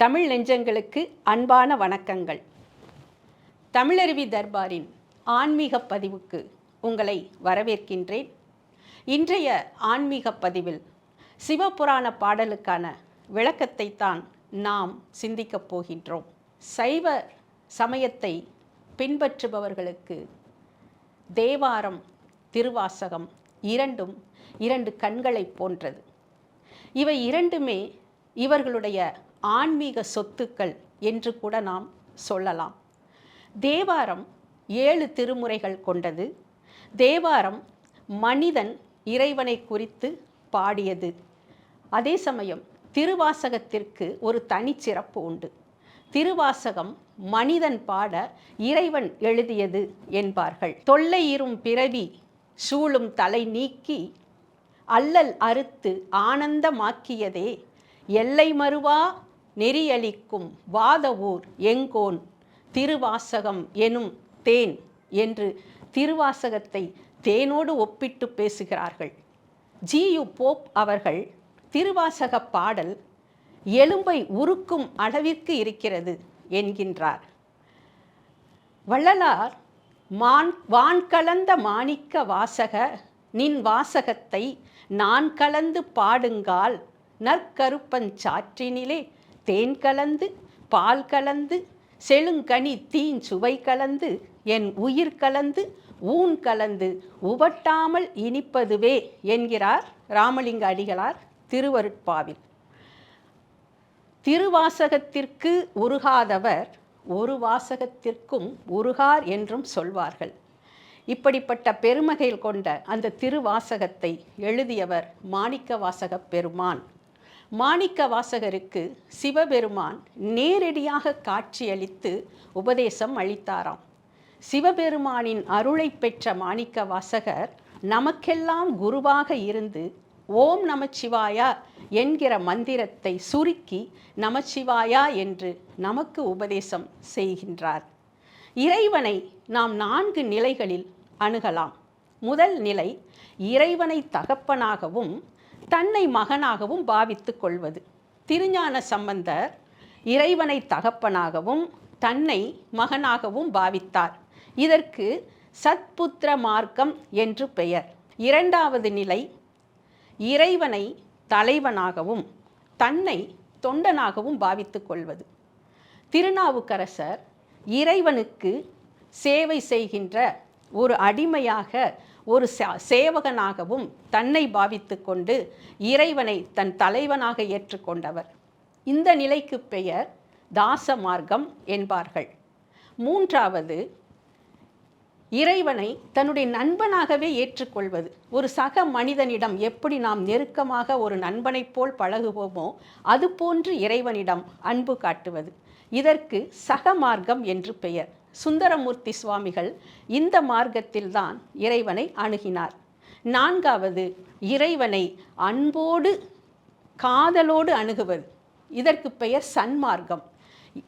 தமிழ் நெஞ்சங்களுக்கு அன்பான வணக்கங்கள். தமிழருவி தர்பாரின் ஆன்மீக பதிவுக்கு உங்களை வரவேற்கின்றேன். இன்றைய ஆன்மீக பதிவில் சிவபுராண பாடலுக்கான விளக்கத்தை தான் நாம் சிந்திக்கப் போகின்றோம். சைவ சமயத்தை பின்பற்றுபவர்களுக்கு தேவாரம் திருவாசகம் இரண்டும் இரண்டு கண்களைப் போன்றது. இவை இரண்டுமே இவர்களுடைய ஆன்மீக சொத்துக்கள் என்று கூட நாம் சொல்லலாம். தேவாரம் ஏழு திருமுறைகள் கொண்டது. தேவாரம் மனிதன் இறைவனை குறித்து பாடியது. அதே சமயம் திருவாசகத்திற்கு ஒரு தனிச்சிறப்பு உண்டு. திருவாசகம் மனிதன் பாட இறைவன் எழுதியது என்பார்கள். தொல்லையிரும் பிறவி சூழும் தலை நீக்கி அல்லல் அறுத்து ஆனந்தமாக்கியதே எல்லை மறுவா நெறியளிக்கும் வாத ஊர் எங்கோன் திருவாசகம் எனும் தேன் என்று திருவாசகத்தை தேனோடு ஒப்பிட்டு பேசுகிறார்கள். ஜியு போப் அவர்கள் திருவாசக பாடல் எலும்பை உருக்கும் அளவிற்கு இருக்கிறது என்கின்றார். வள்ளலார் மான் வான் கலந்த மாணிக்க வாசக நின் வாசகத்தை நான் கலந்து பாடுங்கால் நற்கருப்பஞ்சாற்றினிலே தேன் கலந்து பால் கலந்து செழுங்கனி தீன் சுவை கலந்து என் உயிர் கலந்து ஊன் கலந்து உவட்டாமல் இனிப்பதுவே என்கிறார் ராமலிங்க அடிகளார் திருவருட்பாவில். திருவாசகத்திற்கு உருகாதவர் ஒரு வாசகத்திற்கும் உருகார் என்றும் சொல்வார்கள். இப்படிப்பட்ட பெருமகையில் கொண்ட அந்த திருவாசகத்தை எழுதியவர் மாணிக்க வாசகப் பெருமான். மாணிக்க வாசகருக்கு சிவபெருமான் நேரடியாக காட்சியளித்து உபதேசம் அளித்தாராம். சிவபெருமானின் அருளை பெற்ற மாணிக்க வாசகர் நமக்கெல்லாம் குருவாக இருந்து ஓம் நமச்சிவாயா என்கிற மந்திரத்தை சுருக்கி நமச்சிவாயா என்று நமக்கு உபதேசம் செய்கின்றார். இறைவனை நாம் நான்கு நிலைகளில் அணுகலாம். முதல் நிலை இறைவனை தகப்பனாகவும் தன்னை மகனாகவும் பாவித்து கொள்வது. திருஞான சம்பந்தர் இறைவனை தகப்பனாகவும் தன்னை மகனாகவும் பாவித்தார். இதற்கு சத்புத்திர மார்க்கம் என்று பெயர். இரண்டாவது நிலை இறைவனை தலைவனாகவும் தன்னை தொண்டனாகவும் பாவித்து கொள்வது. திருநாவுக்கரசர் இறைவனுக்கு சேவை செய்கின்ற ஒரு அடிமையாக ஒரு சேவகனாகவும் தன்னை பாவித்து கொண்டு இறைவனை தன் தலைவனாக ஏற்றுக்கொண்டவர். இந்த நிலைக்கு பெயர் தாச மார்க்கம் என்பார்கள். மூன்றாவது இறைவனை தன்னுடைய நண்பனாகவே ஏற்றுக்கொள்வது. ஒரு சக மனிதனிடம் எப்படி நாம் நெருக்கமாக ஒரு நண்பனைப் போல் பழகுவோமோ அதுபோன்று இறைவனிடம் அன்பு காட்டுவது. இதற்கு சக மார்க்கம் என்று பெயர். சுந்தரமூர்த்தி சுவாமிகள் இந்த மார்க்கத்தில்தான் இறைவனை அணுகினார். நான்காவது இறைவனை அன்போடு காதலோடு அணுகுவது. இதற்கு பெயர் சன்மார்க்கம்.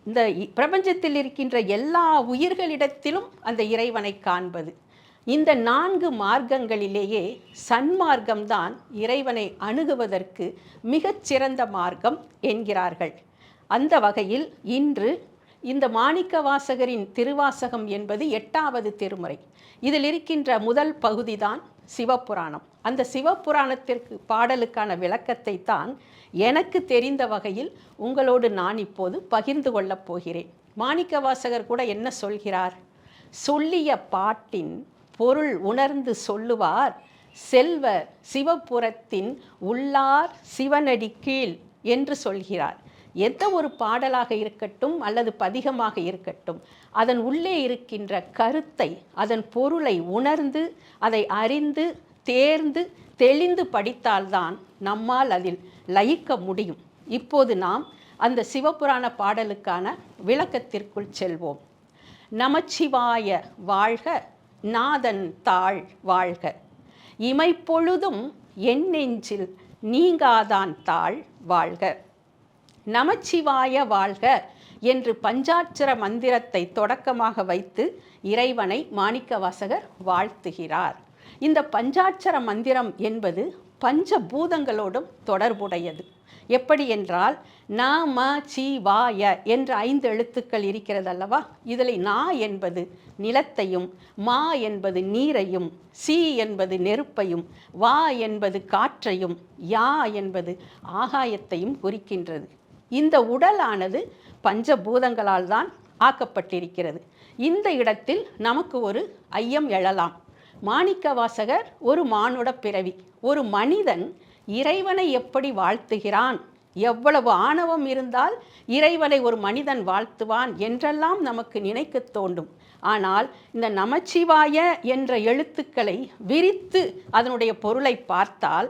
இந்த பிரபஞ்சத்தில் இருக்கின்ற எல்லா உயிர்களிடத்திலும் அந்த இறைவனை காண்பது. இந்த நான்கு மார்க்கங்களிலேயே சன்மார்க்கம்தான் இறைவனை அணுகுவதற்கு மிகச்சிறந்த மார்க்கம் என்கிறார்கள். அந்த வகையில் இன்று இந்த மாணிக்க வாசகரின் திருவாசகம் என்பது எட்டாவது திருமுறை. இதில் இருக்கின்ற முதல் பகுதி தான் சிவபுராணம். அந்த சிவபுராணத்திற்கு பாடலுக்கான விளக்கத்தை தான் எனக்கு தெரிந்த வகையில் உங்களோடு நான் இப்போது பகிர்ந்து கொள்ளப் போகிறேன். மாணிக்க வாசகர் கூட என்ன சொல்கிறார்? சொல்லிய பாட்டின் பொருள் உணர்ந்து சொல்லுவார் செல்வ சிவபுரத்தின் உள்ளார் சிவனடி கீழ் என்று சொல்கிறார். எந்த ஒரு பாடலாக இருக்கட்டும் அல்லது பதிகமாக இருக்கட்டும் அதன் உள்ளே இருக்கின்ற கருத்தை அதன் பொருளை உணர்ந்து அதை அறிந்து தேர்ந்து தெளிந்து படித்தால்தான் நம்மால் அதில் லயிக்க முடியும். இப்போது நாம் அந்த சிவபுராண பாடலுக்கான விளக்கத்திற்குள் செல்வோம். நமச்சிவாய வாழ்க நாதன் தாழ் வாழ்க. இமைப்பொழுதும் என் நெஞ்சில் நீங்காதான் தாழ் வாழ்க. நமச்சிவாய வாழ்க என்று பஞ்சாட்சர மந்திரத்தை தொடக்கமாக வைத்து இறைவனை மாணிக்கவாசகர் வாழ்த்துகிறார். இந்த பஞ்சாட்சர மந்திரம் என்பது பஞ்ச பூதங்களோடும் தொடர்புடையது. எப்படி என்றால் ந ம சி வாய என்ற ஐந்து எழுத்துக்கள் இருக்கிறது அல்லவா இதில் நா என்பது நிலத்தையும் மா என்பது நீரையும் சி என்பது நெருப்பையும் வா என்பது காற்றையும் யா என்பது ஆகாயத்தையும் குறிக்கின்றது. இந்த உடலானது பஞ்சபூதங்களால் தான் ஆக்கப்பட்டிருக்கிறது. இந்த இடத்தில் நமக்கு ஒரு ஐயம் எழலாம். மாணிக்கவாசகர் ஒரு மானுட பிறவி. ஒரு மனிதன் இறைவனை எப்படி வாழ்த்துகிறான்? எவ்வளவு ஆணவம் இருந்தால் இறைவனை ஒரு மனிதன் வாழ்த்துவான் என்றெல்லாம் நமக்கு நினைக்க தோண்டும் ஆனால் இந்த நமச்சிவாய என்ற எழுத்துக்களை விரித்து அதனுடைய பொருளை பார்த்தால்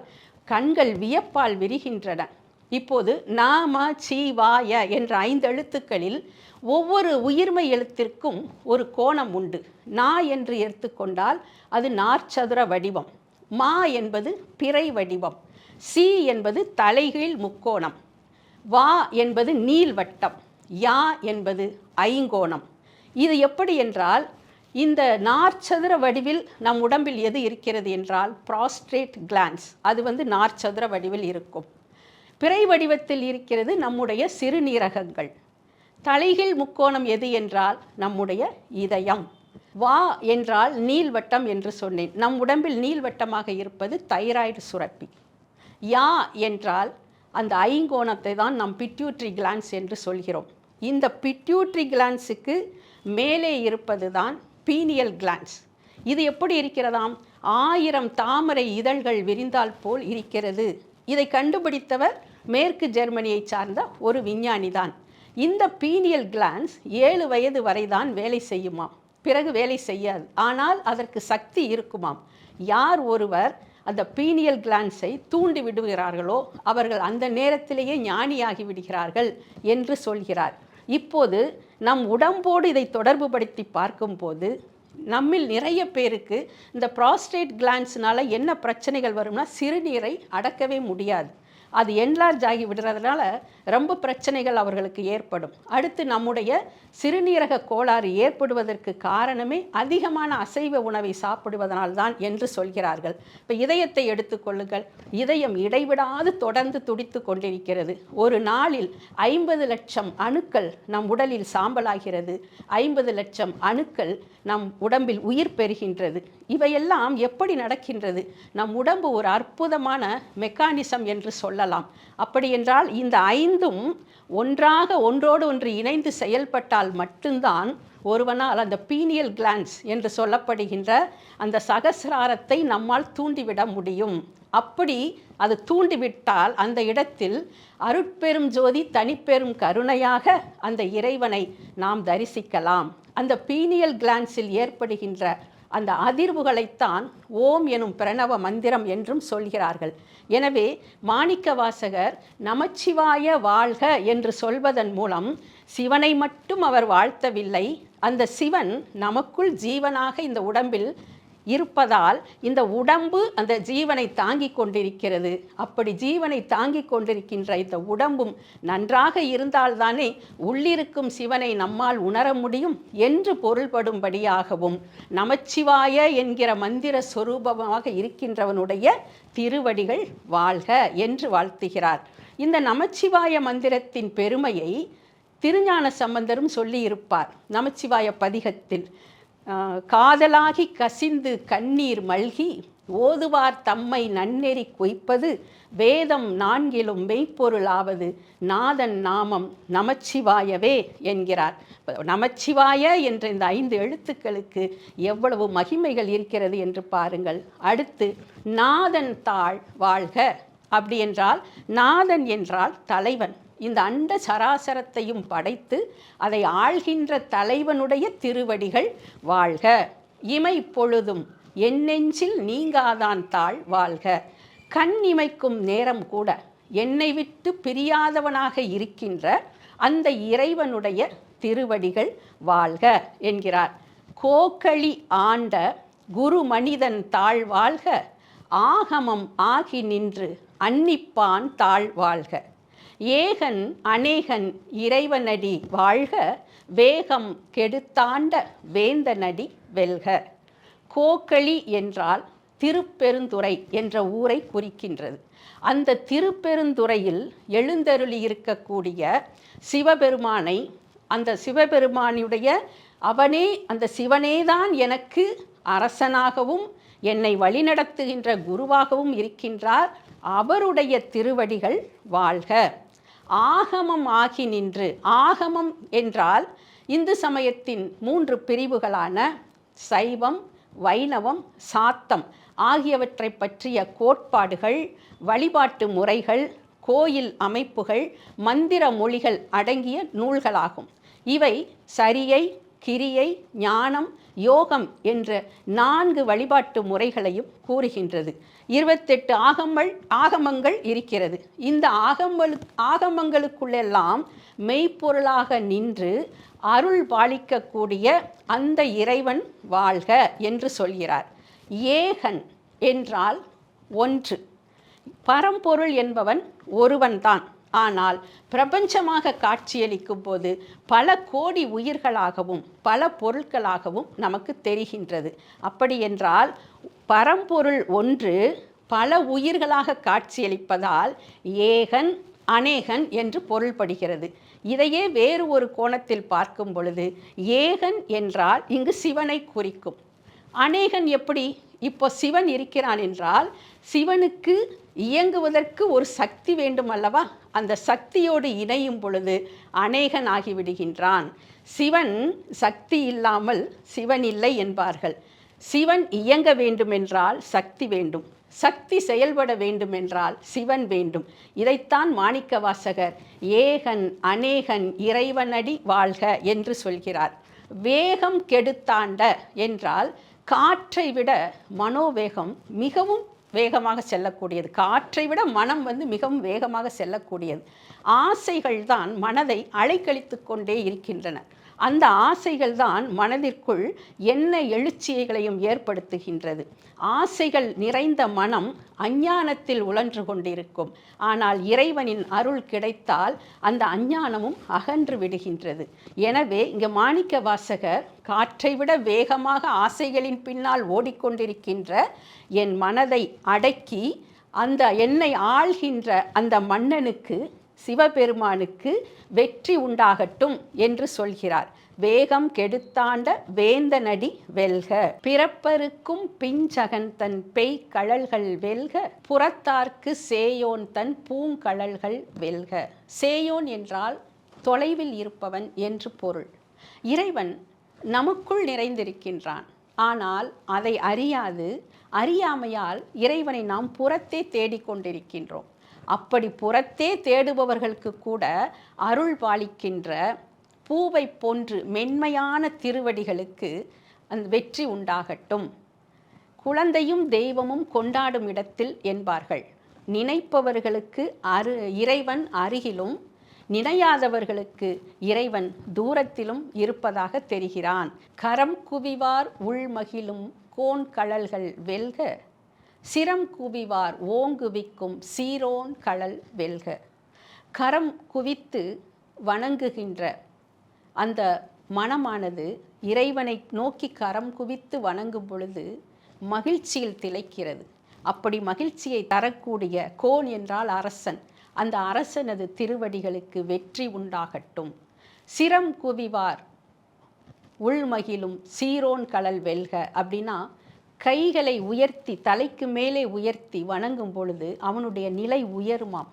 கண்கள் வியப்பால் விரிகின்றன. இப்போது நாம சீவாய என்ற ஐந்து எழுத்துக்களில் ஒவ்வொரு உயிர்மை எழுத்திற்கும் ஒரு கோணம் உண்டு. நா என்று எடுத்துக்கொண்டால் அது நாற்சதுர வடிவம். மா என்பது பிறை வடிவம். சி என்பது தலைகீழ் முக்கோணம். வா என்பது நீள்வட்டம் யா என்பது ஐங்கோணம். இது எப்படி என்றால் இந்த நாற்சதுர வடிவில் நம் உடம்பில் எது இருக்கிறது என்றால் ப்ராஸ்ட்ரேட் கிளான்ஸ். அது வந்து நாற்சதுர வடிவில் இருக்கும். பிறை வடிவத்தில் இருக்கிறது நம்முடைய சிறுநீரகங்கள். தலைகீழ் முக்கோணம் எது என்றால் நம்முடைய இதயம். வா என்றால் நீள்வட்டம் என்று சொன்னேன். நம் உடம்பில் நீள்வட்டமாக இருப்பது தைராய்டு சுரப்பி. யா என்றால் அந்த ஐங்கோணத்தை தான் நாம் பிட்யூட்ரி கிளான்ஸ் என்று சொல்கிறோம். இந்த பிட்யூட்ரி கிளான்ஸுக்கு மேலே இருப்பது தான் பீனியல் கிளான்ஸ் இது எப்படி இருக்கிறதாம்? ஆயிரம் தாமரை இதழ்கள் விரிந்தால் போல் இருக்கிறது. இதை கண்டுபிடித்தவர் மேற்கு ஜெர்மனியை சார்ந்த ஒரு விஞ்ஞானி தான். இந்த பீனியல் கிளான்ஸ் ஏழு வயது வரைதான் வேலை செய்யுமாம். பிறகு வேலை செய்யாது. ஆனால் அதற்கு சக்தி இருக்குமாம். யார் ஒருவர் அந்த பீனியல் கிளான்ஸை தூண்டி விடுகிறார்களோ அவர்கள் அந்த நேரத்திலேயே ஞானியாகி விடுகிறார்கள் என்று சொல்கிறார். இப்போது நம் உடம்போடு இதை தொடர்புபடுத்தி பார்க்கும்போது நம்மில் நிறைய பேருக்கு இந்த ப்ராஸ்டேட் கிளான்ஸ்னால என்ன பிரச்சனைகள் வரும்னா சிறுநீரை அடக்கவே முடியாது. அது என்லார்ஜ் ஆகி விடுறதுனால ரொம்ப பிரச்சனைகள் அவர்களுக்கு ஏற்படும். அடுத்து நம்முடைய சிறுநீரக கோளாறு ஏற்படுவதற்கு காரணமே அதிகமான அசைவ உணவை சாப்பிடுவதனால்தான் என்று சொல்கிறார்கள். இப்போ இதயத்தை எடுத்துக்கொள்ளுங்கள் இதயம் இடைவிடாது தொடர்ந்து துடித்து கொண்டிருக்கிறது. ஒரு நாளில் ஐம்பது லட்சம் அணுக்கள் நம் உடலில் சாம்பலாகிறது. ஐம்பது லட்சம் அணுக்கள் நம் உடம்பில் உயிர் பெறுகின்றது. இவையெல்லாம் எப்படி நடக்கின்றது? நம் உடம்பு ஒரு அற்புதமான மெக்கானிசம் என்று சொல்ல அப்படி அப்படியென்றால் இந்த ஐந்தும் ஒன்றாக ஒன்றோடு ஒன்று இணைந்து செயல்பட்டால் மட்டும்தான் ஒருவனால் அந்த பீனியல் கிளான்ஸ் என்று சொல்லப்படுகின்ற அந்த சகசிராரத்தை நம்மால் தூண்டிவிட முடியும். அப்படி அது தூண்டிவிட்டால் அந்த இடத்தில் அருட்பெரும் ஜோதி தனிப்பெரும் கருணையாக அந்த இறைவனை நாம் தரிசிக்கலாம். அந்த பீனியல் கிளான்ஸில் ஏற்படுகின்ற அந்த அதிர்வுகளைத்தான் ஓம் எனும் பிரணவ மந்திரம் என்றும் சொல்கிறார்கள். எனவே மாணிக்க வாசகர் நமச்சிவாய வாழ்க என்று சொல்வதன் மூலம் சிவனை மட்டும் அவர் வாழ்த்தவில்லை. அந்த சிவன் நமக்குள் ஜீவனாக இந்த உடம்பில் இருப்பதால் இந்த உடம்பு அந்த ஜீவனை தாங்கிக் கொண்டிருக்கிறது. அப்படி ஜீவனை தாங்கிக் கொண்டிருக்கின்ற இந்த உடம்பும் நன்றாக இருந்தால்தானே உள்ளிருக்கும் சிவனை நம்மால் உணர முடியும் என்று பொருள்படும்படியாகவும் நமச்சிவாய என்கிற மந்திர சொரூபமாக இருக்கின்றவனுடைய திருவடிகள் வாழ்க என்று வாழ்த்துகிறார். இந்த நமச்சிவாய மந்திரத்தின் பெருமையை திருஞான சம்பந்தரும் சொல்லியிருப்பார். நமச்சிவாய பதிகத்தில் காதலாகி கசிந்து கண்ணீர் மல்கி ஓதுவார் தம்மை நன்னெறி குய்ப்பது வேதம் நான்கிலும் மெய்ப்பொருளாவது நாதன் நாமம் நமச்சிவாயவே என்கிறார். நமச்சிவாய என்ற இந்த ஐந்து எழுத்துக்களுக்கு எவ்வளவு மகிமைகள் இருக்கிறது என்று பாருங்கள். அடுத்து நாதன் தாழ் வாழ்க. அப்படி என்றால் நாதன் என்றால் தலைவன். இந்த அண்ட சராசரத்தையும் படைத்து அதை ஆள்கின்ற தலைவனுடைய திருவடிகள் வாழ்க. இமை பொழுதும் என் நெஞ்சில் நீங்காதான் தாழ் வாழ்க. கண் இமைக்கும் நேரம் கூட என்னை விட்டு பிரியாதவனாக இருக்கின்ற அந்த இறைவனுடைய திருவடிகள் வாழ்க என்கிறார். கோக்களி ஆண்ட குரு மனிதன் தாழ் வாழ்க. ஆகமம் ஆகி நின்று அன்னிப்பான் தாழ் வாழ்க. ஏகன் அநேகன் இறைவனடி வாழ்க வேகம் கெடுத்தாண்ட வேந்தனடி வெல்க. கோக்களி என்றால் திருப்பெருந்துறை என்ற ஊரை குறிக்கின்றது. அந்த திருப்பெருந்துறையில் எழுந்தருளி இருக்கக்கூடிய சிவபெருமானை அந்த சிவபெருமானுடைய அவனே அந்த சிவனேதான் எனக்கு அரசனாகவும் என்னை வழிநடத்துகின்ற குருவாகவும் இருக்கின்றார். அவருடைய திருவடிகள் வாழ்க. ஆகமம் ஆகி நின்று ஆகமம் என்றால் இந்து சமயத்தின் மூன்று பிரிவுகளான சைவம் வைணவம் சாத்தம் ஆகியவற்றை பற்றிய கோட்பாடுகள் வழிபாட்டு முறைகள் கோயில் அமைப்புகள் மந்திர மொழிகள் அடங்கிய நூல்களாகும். இவை சரியை கிரியை ஞானம் யோகம் என்ற நான்கு வழிபாட்டு முறைகளையும் கூறுகின்றது. இருபத்தெட்டு ஆகமல் ஆகமங்கள் இருக்கிறது. இந்த ஆகமலு ஆகமங்களுக்குள்ளெல்லாம் மெய்ப்பொருளாக நின்று அருள் பாலிக்கக்கூடிய அந்த இறைவன் வாழ்க என்று சொல்கிறார். ஏகன் என்றால் ஒன்று. பரம்பொருள் என்பவன் ஒருவன்தான். ஆனால் பிரபஞ்சமாக காட்சியளிக்கும் போது பல கோடி உயிர்களாகவும் பல பொருட்களாகவும் நமக்கு தெரிகின்றது. அப்படி என்றால் பரம்பொருள் ஒன்று பல உயிர்களாக காட்சியளிப்பதால் ஏகன் அநேகன் என்று பொருள்படுகிறது. இதையே வேறு ஒரு கோணத்தில் பார்க்கும் பொழுது ஏகன் என்றால் இங்கு சிவனை குறிக்கும். அநேகன் எப்படி இப்போ சிவன் இருக்கிறான் என்றால் சிவனுக்கு இயங்குவதற்கு ஒரு சக்தி வேண்டும் அல்லவா? அந்த சக்தியோடு இணையும் பொழுது அநேகன் ஆகிவிடுகின்றான். சிவன் சக்தி இல்லாமல் சிவன் இல்லை என்பார்கள். சிவன் இயங்க வேண்டுமென்றால் சக்தி வேண்டும். சக்தி செயல்பட வேண்டுமென்றால் சிவன் வேண்டும். இதைத்தான் மாணிக்க வாசகர் ஏகன் அநேகன் இறைவனடி வாழ்க என்று சொல்கிறார். வேகம் கெடுத்தாண்ட என்றால் காற்றை விட மனோவேகம் மிகவும் வேகமாக செல்லக்கூடியது. காற்றை விட மனம் வந்து மிகவும் வேகமாக செல்லக்கூடியது. ஆசைகள் தான் மனதை அலைக்கழித்து கொண்டே இருக்கின்றன. அந்த ஆசைகள் தான் மனதிற்குள் என்ன எழுச்சிகளையும் ஏற்படுத்துகின்றது. ஆசைகள் நிறைந்த மனம் அஞ்ஞானத்தில் உழன்று கொண்டிருக்கும். ஆனால் இறைவனின் அருள் கிடைத்தால் அந்த அஞ்ஞானமும் அகன்று விடுகின்றது. எனவே இங்கே மாணிக்க வாசகர் காற்றை விட வேகமாக ஆசைகளின் பின்னால் ஓடிக்கொண்டிருக்கின்ற என் மனதை அடக்கி அந்த என்னை ஆள்கின்ற அந்த மன்னனுக்கு சிவபெருமானுக்கு வெற்றி உண்டாகட்டும் என்று சொல்கிறார். வேகம் கெடுத்தாண்ட வேந்தனடி வெல்க பிறப்பருக்கும் பிஞ்சகன் தன் பெய் கழல்கள் வெல்க புறத்தார்க்கு சேயோன் தன் பூங்கழல்கள் வெல்க. சேயோன் என்றால் தொலைவில் இருப்பவன் என்று பொருள். இறைவன் நமக்குள் நிறைந்திருக்கின்றான். ஆனால் அதை அறியாது அறியாமையால் இறைவனை நாம் புறத்தே தேடிக்கொண்டிருக்கின்றோம். அப்படி புறத்தே தேடுபவர்களுக்கு கூட அருள் பாலிக்கின்ற பூவை போன்று மென்மையான திருவடிகளுக்கு அந்த வெற்றி உண்டாகட்டும். குழந்தையும் தெய்வமும் கொண்டாடும் இடத்தில் என்பார்கள். நினைப்பவர்களுக்கு அரு இறைவன் அருகிலும் நினையாதவர்களுக்கு இறைவன் தூரத்திலும் இருப்பதாக தெரிகிறான். கரம் குவிவார் உள்மகிழும் கோண் கழல்கள் வெல்க சிரம் குவிவார் ஓங்குவிக்கும் சீரோன் கழல் வெல்க. கரம் குவித்து வணங்குகின்ற அந்த மனமானது இறைவனை நோக்கி கரம் குவித்து வணங்கும் பொழுது மகிழ்ச்சியில் திளைக்கிறது. அப்படி மகிழ்ச்சியை தரக்கூடிய கோன் என்றால் அரசன். அந்த அரசனது திருவடிகளுக்கு வெற்றி உண்டாகட்டும். சிரம் குவிவார் உள்மகிழும் சீரோன் கடல் வெல்க அப்படின்னா கைகளை உயர்த்தி தலைக்கு மேலே உயர்த்தி வணங்கும் பொழுது அவனுடைய நிலை உயருமாம்.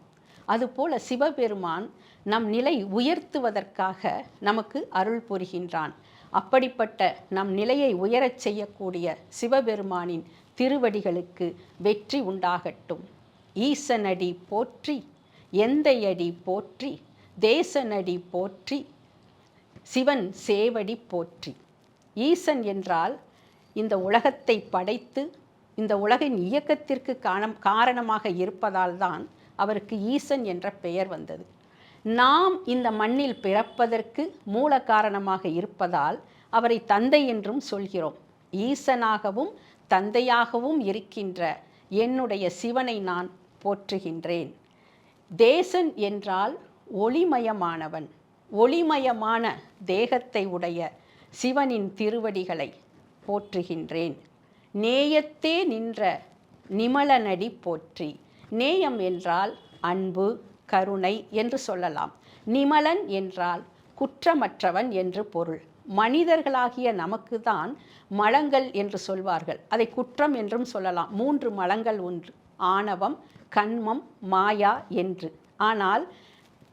அதுபோல சிவபெருமான் நம் நிலை உயர்த்துவதற்காக நமக்கு அருள் புரிகின்றான். அப்படிப்பட்ட நம் நிலையை உயரச் செய்யக்கூடிய சிவபெருமானின் திருவடிகளுக்கு வெற்றி உண்டாகட்டும். ஈசனடி போற்றி எந்தையடி போற்றி தேசனடி போற்றி சிவன் சேவடி போற்றி. ஈசன் என்றால் இந்த உலகத்தை படைத்து இந்த உலகின் இயக்கத்திற்கு காணம் காரணமாக இருப்பதால் தான் அவருக்கு ஈசன் என்ற பெயர் வந்தது. நாம் இந்த மண்ணில் பிறப்பதற்கு மூல காரணமாக இருப்பதால் அவரை தந்தை என்றும் சொல்கிறோம். ஈசனாகவும் தந்தையாகவும் இருக்கின்ற என்னுடைய சிவனை நான் போற்றுகின்றேன். தேசன் என்றால் ஒளிமயமானவன். ஒளிமயமான தேகத்தை உடைய சிவனின் திருவடிகளை போற்றுகின்றேன். நேயத்தே நின்ற நிமலனடி போற்றி. நேயம் என்றால் அன்பு கருணை என்று சொல்லலாம். நிமலன் என்றால் குற்றமற்றவன் என்று பொருள். மனிதர்களாகிய நமக்கு தான் மலங்கள் என்று சொல்வார்கள். அதை குற்றம் என்றும் சொல்லலாம். மூன்று மலங்கள் ஒன்று. ஆணவம் கண்மம் மாயா என்று. ஆனால்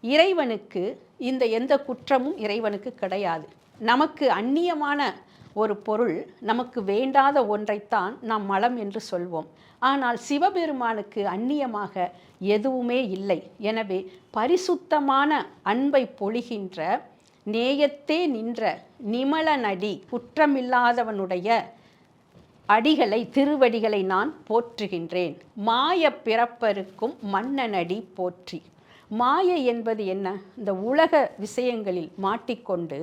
இறைவனுக்கு இந்த எந்த குற்றமும் இறைவனுக்கு கிடையாது. நமக்கு அந்நியமான ஒரு பொருள் நமக்கு வேண்டாத ஒன்றைத்தான் நாம் மலம் என்று சொல்வோம். ஆனால் சிவபெருமானுக்கு அந்நியமாக எதுவுமே இல்லை. எனவே பரிசுத்தமான அன்பை பொழிகின்ற நேயத்தே நின்ற நிமலனடி குற்றமில்லாதவனுடைய அடிகளை திருவடிகளை நான் போற்றுகின்றேன். மாய பிறப்பருக்கும் மன்னனடி போற்றி. மாயை என்பது என்ன? இந்த உலக விஷயங்களில் மாட்டிக்கொண்டு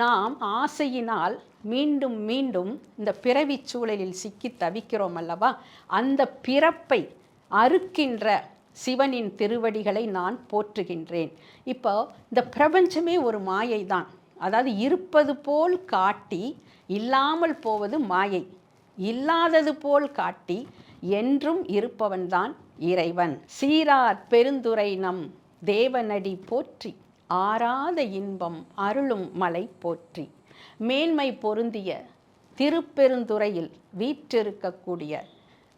நாம் ஆசையினால் மீண்டும் மீண்டும் இந்த பிறவிச் சூழலில் சிக்கி தவிக்கிறோம் அல்லவா? அந்த பிறப்பை அறுக்கின்ற சிவனின் திருவடிகளை நான் போற்றுகின்றேன். இப்போ இந்த பிரபஞ்சமே ஒரு மாயை தான் அதாவது இருப்பது போல் காட்டி இல்லாமல் போவது மாயை. இல்லாதது போல் காட்டி என்றும் இருப்பவன்தான் இறைவன். சீரார் பெருந்துரை நம் தேவனடி போற்றி. ஆறாத இன்பம் அருளும் மலை போற்றி. மேன்மை பொருந்திய திருப்பெருந்துறையில் வீற்றிருக்கக்கூடிய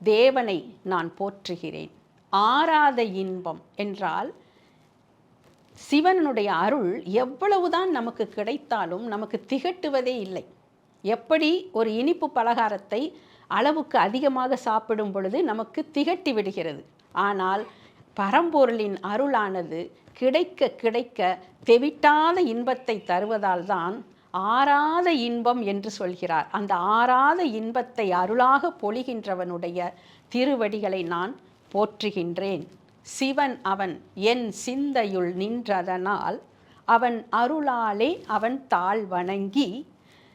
தேவனை நான் போற்றுகிறேன். ஆறாத இன்பம் என்றால் சிவனுடைய அருள் எவ்வளவுதான் நமக்கு கிடைத்தாலும் நமக்கு திகட்டுவதே இல்லை. எப்படி ஒரு இனிப்பு பலகாரத்தை அளவுக்கு அதிகமாக சாப்பிடும் பொழுது நமக்கு திகட்டி விடுகிறது. ஆனால் பரம்பொருளின் அருளானது கிடைக்க கிடைக்க தெவிட்டாத இன்பத்தை தருவதால் தான் ஆறாத இன்பம் என்று சொல்கிறார். அந்த ஆறாத இன்பத்தை அருளாக பொழிகின்றவனுடைய திருவடிகளை நான் போற்றுகின்றேன். சிவன் அவன் என் சிந்தையுள் நின்றதனால் அவன் அருளாலே அவன் தாழ் வணங்கி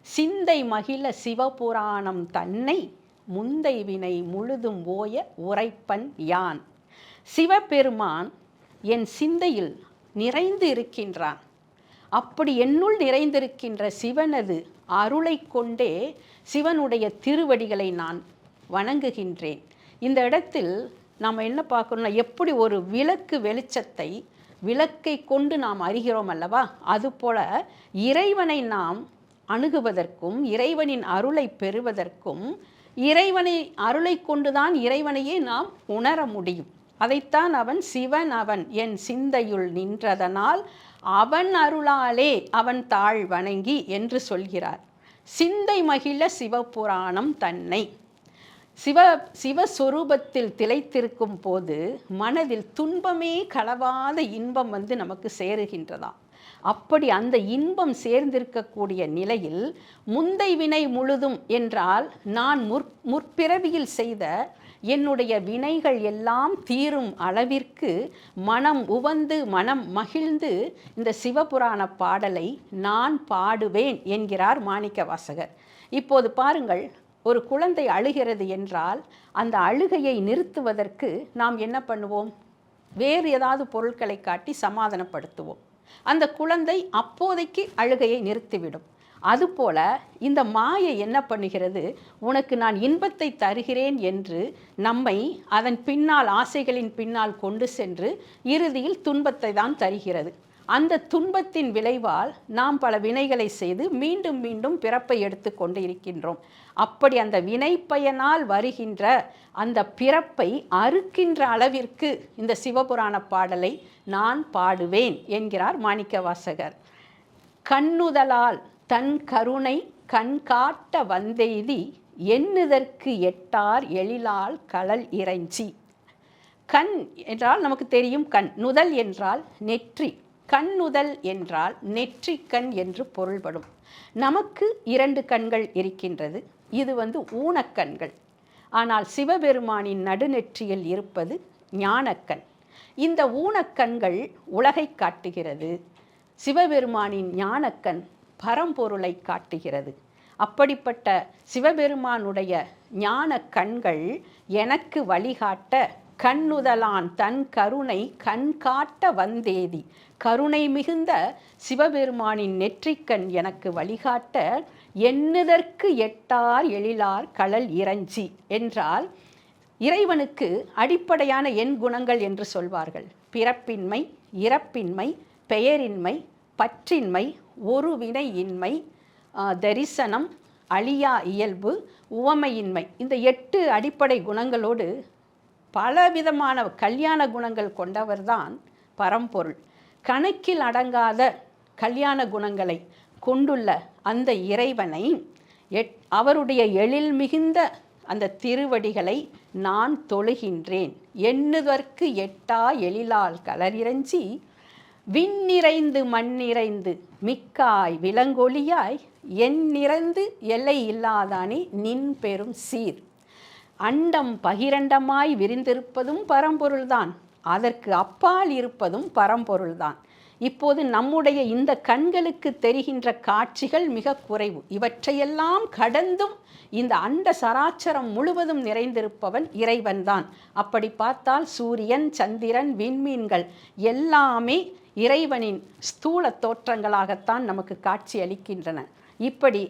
சிந்தை மகிழ சிவபுராணம் தன்னை முந்தை வினை முழுதும் ஓய உரைப்பன் யான். சிவபெருமான் என் சிந்தையில் நிறைந்து இருக்கின்றான். அப்படி என்னுள் நிறைந்திருக்கின்ற சிவனது அருளை கொண்டே சிவனுடைய திருவடிகளை நான் வணங்குகின்றேன். இந்த இடத்தில் நாம் என்ன பார்க்கணும்னா எப்படி ஒரு விளக்கு வெளிச்சத்தை விளக்கை கொண்டு நாம் அறிகிறோம் அல்லவா? அதுபோல இறைவனை நாம் அணுகுவதற்கும் இறைவனின் அருளை பெறுவதற்கும் இறைவனை அருளை கொண்டுதான் இறைவனையே நாம் உணர முடியும். அதைத்தான் அவன் சிவன் அவன் என் சிந்தையுள் நின்றதனால் அவன் அருளாலே அவன் தாழ் வணங்கி என்று சொல்கிறார். சிந்தை மகிழ சிவபுராணம் தன்னை. சிவ சிவஸ்வரூபத்தில் திளைத்திருக்கும் போது மனதில் துன்பமே களவாத இன்பம் வந்து நமக்கு சேருகின்றதாம். அப்படி அந்த இன்பம் சேர்ந்திருக்கக்கூடிய நிலையில் முந்தை வினை முழுதும் என்றால் நான் முற் முற்பிறவியில் செய்த என்னுடைய வினைகள் எல்லாம் தீரும் அளவிற்கு மனம் உவந்து மனம் மகிழ்ந்து இந்த சிவபுராண பாடலை நான் பாடுவேன் என்கிறார் மாணிக்க வாசகர் இப்போது பாருங்கள் ஒரு குழந்தை அழுகிறது என்றால் அந்த அழுகையை நிறுத்துவதற்கு நாம் என்ன பண்ணுவோம்? வேறு ஏதாவது பொருட்களை காட்டி சமாதானப்படுத்துவோம். அந்த குழந்தை அப்போதைக்கு அழுகையை நிறுத்திவிடும். அதுபோல இந்த மாயை என்ன பண்ணுகிறது? உனக்கு நான் இன்பத்தை தருகிறேன் என்று நம்மை அதன் பின்னால் ஆசைகளின் பின்னால் கொண்டு சென்று இறுதியில் துன்பத்தை தான் தருகிறது. அந்த துன்பத்தின் விளைவால் நாம் பல வினைகளை செய்து மீண்டும் மீண்டும் பிறப்பை எடுத்து கொண்டு இருக்கின்றோம். அப்படி அந்த வினை பயனால் வருகின்ற அந்த பிறப்பை அறுக்கின்ற அளவிற்கு இந்த சிவபுராண பாடலை நான் பாடுவேன் என்கிறார் மாணிக்கவாசகர். கண்ணுதலால் தன் கருணை கண் காட்ட வந்தெய்தி எண்ணுதற்கு எட்டார் எழிலால் கலல் இறைஞ்சி. கண் என்றால் நமக்கு தெரியும் கண் நுதல் என்றால் நெற்றி. கண் நுதல் என்றால் நெற்றிக்கண் என்று பொருள்படும். நமக்கு இரண்டு கண்கள் இருக்கின்றது. இது வந்து ஊனக்கண்கள் ஆனால் சிவபெருமானின் நடுநெற்றியில் இருப்பது ஞானக்கண் இந்த ஊனக்கண்கள் உலகை காட்டுகிறது. சிவபெருமானின் ஞானக்கண் பரம்பொருளை காட்டுகிறது. அப்படிப்பட்ட சிவபெருமானுடைய ஞான கண்கள் எனக்கு வழிகாட்ட கண்ணுதலான் தன் கருணை கண் காட்ட வந்தேதி. கருணை மிகுந்த சிவபெருமானின் நெற்றிக்கண் எனக்கு வழிகாட்ட எண்ணுதற்கு எட்டார் எழிலார் கடல் இறஞ்சி என்றால் இறைவனுக்கு அடிப்படையான எண் குணங்கள் என்று சொல்வார்கள். பிறப்பின்மை இறப்பின்மை பெயரின்மை பற்றின்மை ஒரு வினையின்மை தரிசனம் அழியா இயல்பு உவமையின்மை. இந்த எட்டு அடிப்படை குணங்களோடு பலவிதமான கல்யாண குணங்கள் கொண்டவர்தான் பரம்பொருள். கணக்கில் அடங்காத கல்யாண குணங்களை கொண்டுள்ள அந்த இறைவனை எட் அவருடைய எழில் மிகுந்த அந்த திருவடிகளை நான் தொழுகின்றேன். எண்ணுதற்கு எட்டா எழிலால் கலரிரஞ்சி விண்ணிறைந்து மண்ணிறைந்து மிக்காய் விலங்கொலியாய் என் நிறைந்து எல்லை இல்லாதானே நின் பெரும் சீர். அண்டம் பகிரண்டமாய் விரிந்திருப்பதும் பரம்பொருள்தான். அதற்கு அப்பால் இருப்பதும் பரம்பொருள்தான். இப்போது நம்முடைய இந்த கண்களுக்கு தெரிகின்ற காட்சிகள் மிக குறைவு. இவற்றையெல்லாம் கடந்தும் இந்த அண்ட சராச்சரம் முழுவதும் நிறைந்திருப்பவன் இறைவன்தான். அப்படி பார்த்தால் சூரியன் சந்திரன் விண்மீன்கள் எல்லாமே இறைவனின் ஸ்தூல தோற்றங்களாகத்தான் நமக்கு காட்சி அளிக்கின்றன. இப்படி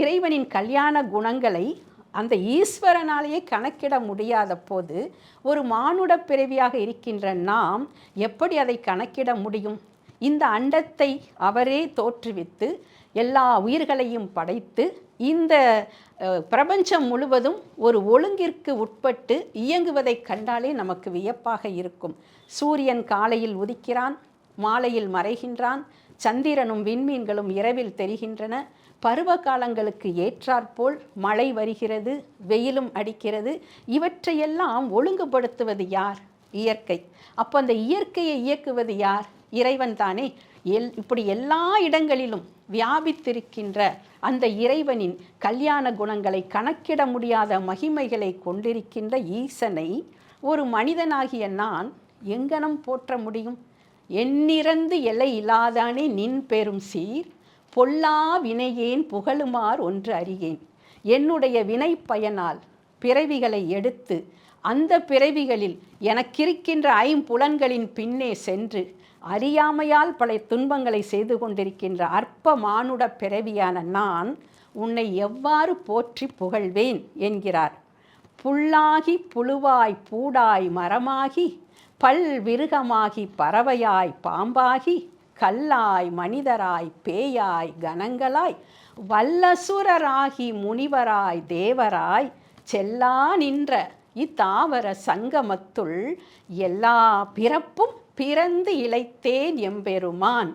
இறைவனின் கல்யாண குணங்களை அந்த ஈஸ்வரனாலேயே கணக்கிட முடியாத போது ஒரு மானுட பிறவியாக இருக்கின்ற நாம் எப்படி அதை கணக்கிட முடியும்? இந்த அண்டத்தை அவரே தோற்றுவித்து எல்லா உயிர்களையும் படைத்து இந்த பிரபஞ்சம் முழுவதும் ஒரு ஒழுங்கிற்கு உட்பட்டு இயங்குவதை கண்டாலே நமக்கு வியப்பாக இருக்கும். சூரியன் காலையில் உதிக்கிறான் மாலையில் மறைகின்றான். சந்திரனும் விண்மீன்களும் இரவில் தெரிகின்றன. பருவ காலங்களுக்கு ஏற்றாற்போல் மழை வருகிறது வெயிலும் அடிக்கிறது. இவற்றையெல்லாம் ஒழுங்குபடுத்துவது யார்? இயற்கை. அப்போ அந்த இயற்கையை இயக்குவது யார்? இறைவன் தானே. எல் இப்படி எல்லா இடங்களிலும் வியாபித்திருக்கின்ற அந்த இறைவனின் கல்யாண குணங்களை கணக்கிட முடியாத மகிமைகளை கொண்டிருக்கின்ற ஈசனை ஒரு மனிதனாகிய நான் எங்கனம் போற்ற முடியும்? எண்ணிறந்து எல்லை இல்லாதானே நின் பெரும் சீர்? பொல்லா வினையேன் புகழுமார் ஒன்று அறியேன். என்னுடைய வினை பயனால் பிறவிகளை எடுத்து அந்த பிறவிகளில் எனக்கிருக்கின்ற ஐம்புலன்களின் பின்னே சென்று அறியாமையால் பல துன்பங்களை செய்து கொண்டிருக்கின்ற அற்ப மானுட பிறவியான நான் உன்னை எவ்வாறு போற்றி புகழ்வேன்? என்கிறார். புல்லாகி புழுவாய் பூடாய் மரமாகி பல் விருகமாகி பறவையாய் பாம்பாகி கல்லாய் மனிதராய் பேயாய் கணங்களாய் வல்லசுரராகி முனிவராய் தேவராய் செல்லா நின்ற இத்தாவர சங்கமத்துள் எல்லா பிறப்பும் பிறந்து இழைத்தேன் எம்பெருமான்.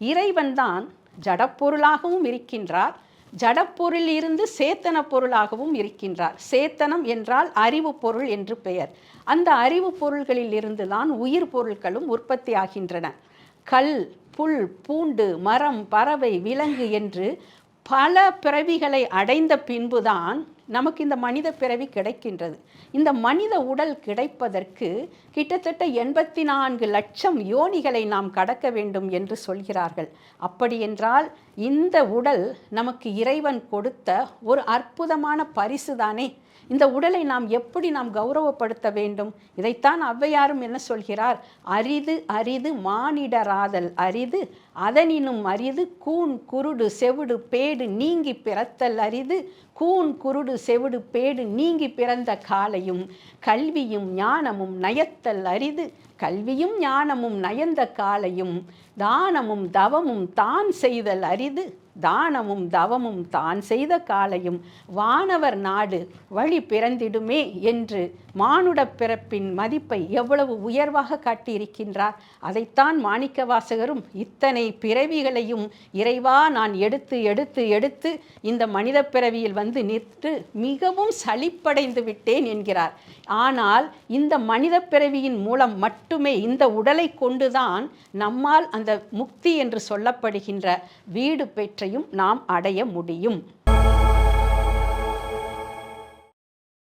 இறைவன்தான் ஜடப்பொருளாகவும் இருக்கின்றார். ஜடப்பொருள் இருந்து சேத்தன பொருளாகவும் இருக்கின்றார். சேத்தனம் என்றால் அறிவு பொருள் என்று பெயர். அந்த அறிவு பொருள்களில் இருந்துதான் உயிர் பொருட்களும் உற்பத்தி ஆகின்றன. கல் புல் பூண்டு மரம் பறவை விலங்கு என்று பல பிறவிகளை அடைந்த பின்புதான் நமக்கு இந்த மனித பிறவி கிடைக்கின்றது. இந்த மனித உடல் கிடைப்பதற்கு கிட்டத்தட்ட எண்பத்தி நான்கு லட்சம் யோனிகளை நாம் கடக்க வேண்டும் என்று சொல்கிறார்கள். அப்படி என்றால் இந்த உடல் நமக்கு இறைவன் கொடுத்த ஒரு அற்புதமான பரிசு தானே இந்த உடலை நாம் எப்படி நாம் கௌரவப்படுத்த வேண்டும்? இதைத்தான் ஔவையாரும் என்ன சொல்கிறார்? அரிது அரிது மானிடராதல். அரிது அதனினும் அரிது கூன் குருடு செவிடு பேடு நீங்கி பிறத்தல். அரிது கூன் குருடு செவிடு பேடு நீங்கி பிறந்த காலையும் கல்வியும் ஞானமும் நயத்தல். அரிது கல்வியும் ஞானமும் நயந்த காலையும் தானமும் தவமும் தான் செய்தல். அரிது தானமும் தவமும் தான் செய்த காலையும் வானவர் நாடு வழி பிறந்திடுமே என்று மானுட பிறப்பின் மதிப்பை எவ்வளவு உயர்வாக காட்டியிருக்கின்றார்? அதைத்தான் மாணிக்க வாசகரும் இத்தனை பிறவிகளையும் இறைவா நான் எடுத்து எடுத்து எடுத்து இந்த மனித பிறவியில் வந்து நிற்று மிகவும் சளிப்படைந்து விட்டேன் என்கிறார். ஆனால் இந்த மனித பிறவியின் மூலம் மட்டுமே இந்த உடலை கொண்டுதான் நம்மால் அந்த முக்தி என்று சொல்லப்படுகின்ற வீடு பெற்றையும் நாம் அடைய முடியும்.